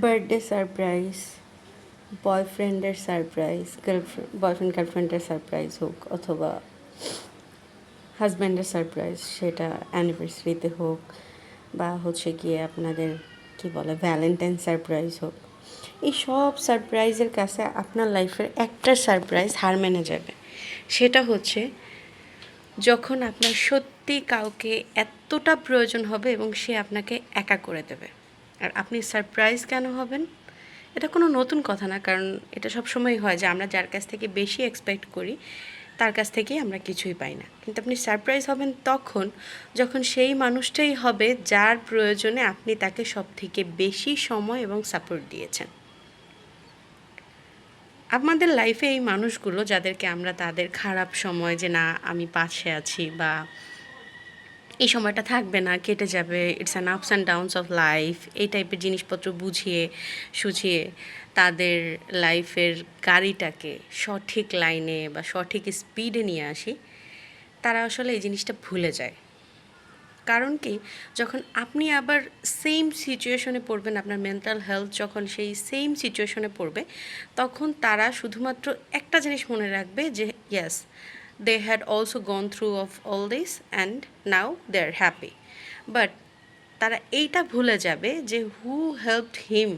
Birthday surprise বয়ফ্রেন্ডের surprise girlfriend boyfriend গার্লফ্রেন্ডের surprise হোক অথবা হাজব্যান্ডের সারপ্রাইজ সেটা অ্যানিভার্সারিতে হোক বা হচ্ছে গিয়ে আপনাদের কি বলে ভ্যালেন্টাইন সারপ্রাইজ হোক, এই সব সারপ্রাইজের কাছে আপনার লাইফের একটা সারপ্রাইজ হার মেনে যাবে। সেটা হচ্ছে যখন আপনার সত্যি কাউকে এতটা প্রয়োজন হবে এবং সে আপনাকে একা করে দেবে। আর আপনি সারপ্রাইজ কেন হবেন? এটা কোনো নতুন কথা না, কারণ এটা সব সবসময় হয় যে আমরা যার কাছ থেকে বেশি এক্সপেক্ট করি, তার কাছ থেকেই আমরা কিছুই পাই না। কিন্তু আপনি সারপ্রাইজ হবেন তখন যখন সেই মানুষটাই হবে যার প্রয়োজনে আপনি তাকে সব থেকে বেশি সময় এবং সাপোর্ট দিয়েছেন। আমাদের লাইফে এই মানুষগুলো যাদেরকে আমরা তাদের খারাপ সময় যে না, আমি পাশে আছি বা এই সময়টা থাকবে না, কেটে যাবে। It's an ups and downs of life এই টাইপের জিনিসপত্র বুঝিয়ে, সুঝিয়ে তাদের লাইফের গাড়িটাকে সঠিক লাইনে বা সঠিক স্পিডে নিয়ে আসি, তারা আসলে এই জিনিসটা ভুলে যায়। কারণ কি? যখন আপনি আবার সেম সিচুয়েশনে পড়বেন, আপনার মেন্টাল হেলথ যখন সেই সেম সিচুয়েশনে পড়বে, তখন তারা শুধুমাত্র একটা জিনিস মনে রাখবে যে yes they had also gone through of all this and now they are happy but তারা এইটা ভুলে যাবে যে who helped him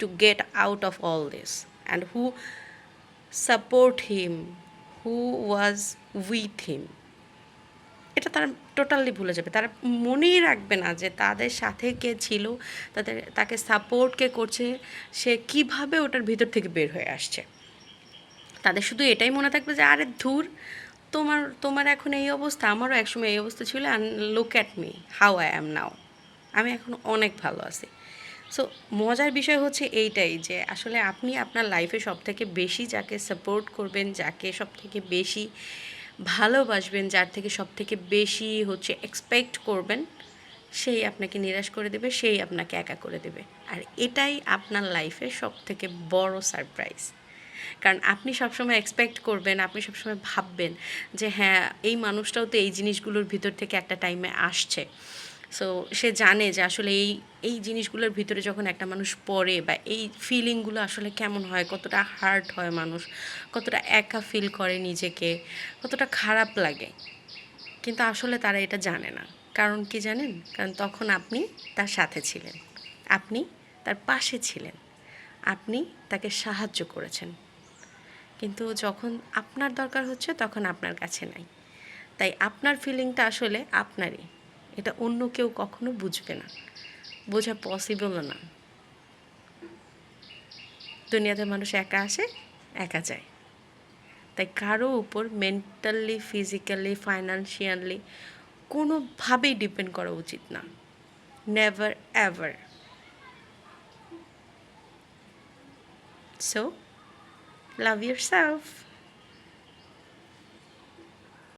to get out of all this and who support him who was with him এটা তারা totally ভুলে যাবে। তারা মনেই রাখবে না যে তাদের সাথে কে ছিল, তাদের, তাকে সাপোর্ট কে করছে, সে কীভাবে ওটার ভিতর থেকে বের হয়ে আসছে। তাদের শুধু এটাই মনে থাকবে যে, আরে ধুর, তোমার তোমার এখন এই অবস্থা, আমারও একসময় এই অবস্থা ছিল and look at me how I am now আমি এখন অনেক ভালো আছি। সো মজার বিষয় হচ্ছে এইটাই যে, আসলে আপনি আপনার লাইফে সব থেকে বেশি যাকে সাপোর্ট করবেন, যাকে সব থেকে বেশি ভালোবাসবেন, যার থেকে সব থেকে বেশি হচ্ছে এক্সপেক্ট করবেন, সেই আপনাকে নিরাশ করে দেবে, সেই আপনাকে একা করে দেবে। আর এটাই আপনার লাইফের সব থেকে বড় সারপ্রাইজ কারণ আপনি সবসময় এক্সপেক্ট করবেন, আপনি সবসময় ভাববেন যে হ্যাঁ এই মানুষটাও তো এই জিনিসগুলোর ভিতর থেকে একটা টাইমে আসছে। সো সে জানে যে আসলে এই এই জিনিসগুলোর ভিতরে যখন একটা মানুষ পড়ে বা এই ফিলিংগুলো আসলে কেমন হয়, কতটা হার্ট হয় মানুষ, কতটা একা ফিল করে নিজেকে, কতটা খারাপ লাগে। কিন্তু আসলে তারা এটা জানে না। কারণ কি জানেন? কারণ তখন আপনি তার সাথে ছিলেন। আপনি তার পাশে ছিলেন। আপনি তাকে সাহায্য করেছেন। কিন্তু যখন আপনার দরকার হচ্ছে তখন আপনার কাছে নাই। তাই আপনার ফিলিংটা আসলে আপনারই। এটা অন্য কেউ কখনো বুঝবে না। বোঝা পসিবলও না। দুনিয়াতে মানুষ একা আসে, একা যায়। তাই কারও উপর মেন্টালি ফিজিক্যালি ফাইন্যান্সিয়ালি কোনোভাবেই ডিপেন্ড করা উচিত না। Never ever so Love yourself.